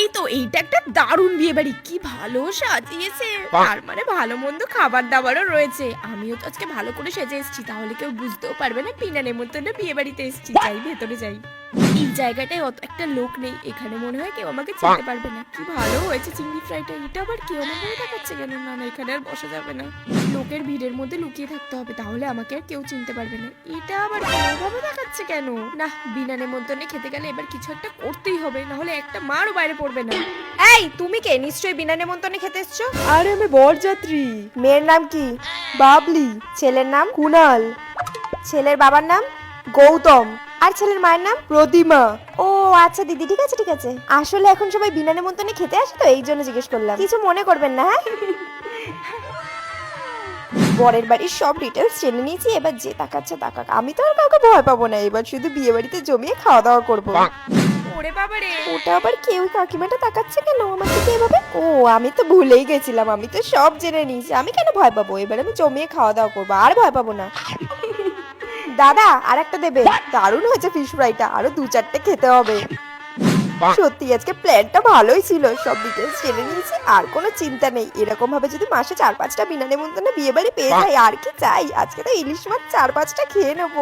এই তো এইটা একটা দারুণ বিয়ে বাড়ি কি ভালো সাজিয়েছে। তার মানে ভালো মন্দ খাবার দাবারও রয়েছে। আমিও তো আজকে ভালো করে সেজে এসেছি তাহলে কেউ বুঝতেও পারবে না বিনা নেমন্তন্ন বিয়ে বাড়িতে এসেছি। যাই ভেতরে যাই। এই জায়গাটায় অত একটা লোক নেই। এখানে মনে হয় কেউ আমাকে চিনতে পারবে না। কি ভালো হয়েছে চিংড়ি ফ্রাইটা। এটা আবার কেউ আমাকে দেখাচ্ছে কেন? না না এখানে আর বসা যাবে না। লোকের ভিড়ের মধ্যে লুকিয়ে থাকতে হবে। তাহলে আমাকে আর কেউ চিনতে পারবে না। এটা আবার কোনোভাবে দেখাচ্ছে কেন? না বিনা নেমন্তন্নে খেতে গেলে এবার কিছু একটা করতেই হবে। না হলে একটা মারও বাইরে পড়বে না। এই তুমি কে? নিশ্চয়ই বিনা নেমন্তন্নে খেতে এসছো? আরে আমি বরযাত্রী। মেয়ের নাম কি? বাবলি। ছেলের নাম কুনাল। ছেলের বাবার নাম? গৌতম। আর ছেলের মায়ের নাম? প্রতিমা। ও আচ্ছা দিদি ঠিক আছে ঠিক আছে। আসলে এখন সবাই বিনা নেমন্তন্নে খেতে আসে তো এই জন্য জিজ্ঞেস করলাম। কিছু মনে করবেন না হ্যাঁ? বরের বাড়ির সব ডিটেলস জেনে নিয়েছি এবার যে তাকাচ্ছে তাকাক। আমি তো আর কাউকে ভয় পাবো না এবার শুধু বিয়ে বাড়িতে জমিয়ে খাওয়া দাওয়া করব। ওরে বাবা রে। ওটা আবার কেউ কাকিমাটা তাকাচ্ছে কেন? আমার দিকে এভাবে? ও আমি তো ভুলেই গেছিলাম আমি তো সব জেনে নিয়েছি আমি কেন ভয় পাবো? এবার আমি জমিয়ে খাওয়া দাওয়া করব আর ভয় পাবো না। দাদা আর একটা দেবে দারুণ হয়েছে ফিশ ফ্রাইটা আরও দু চারটে খেতে হবে। সত্যি আজকে প্ল্যানটা ভালোই ছিল। সব ডিটেলস জেনে নিয়েছি আর কোনো চিন্তা নেই। এরকম ভাবে যদি মাসে চার পাঁচটা বিনা নেমন্তন্ন বিয়ে বাড়ি পেয়ে যাই আর কি চাই? আজকে তো ইলিশ মাছ চার পাঁচটা খেয়ে নেব।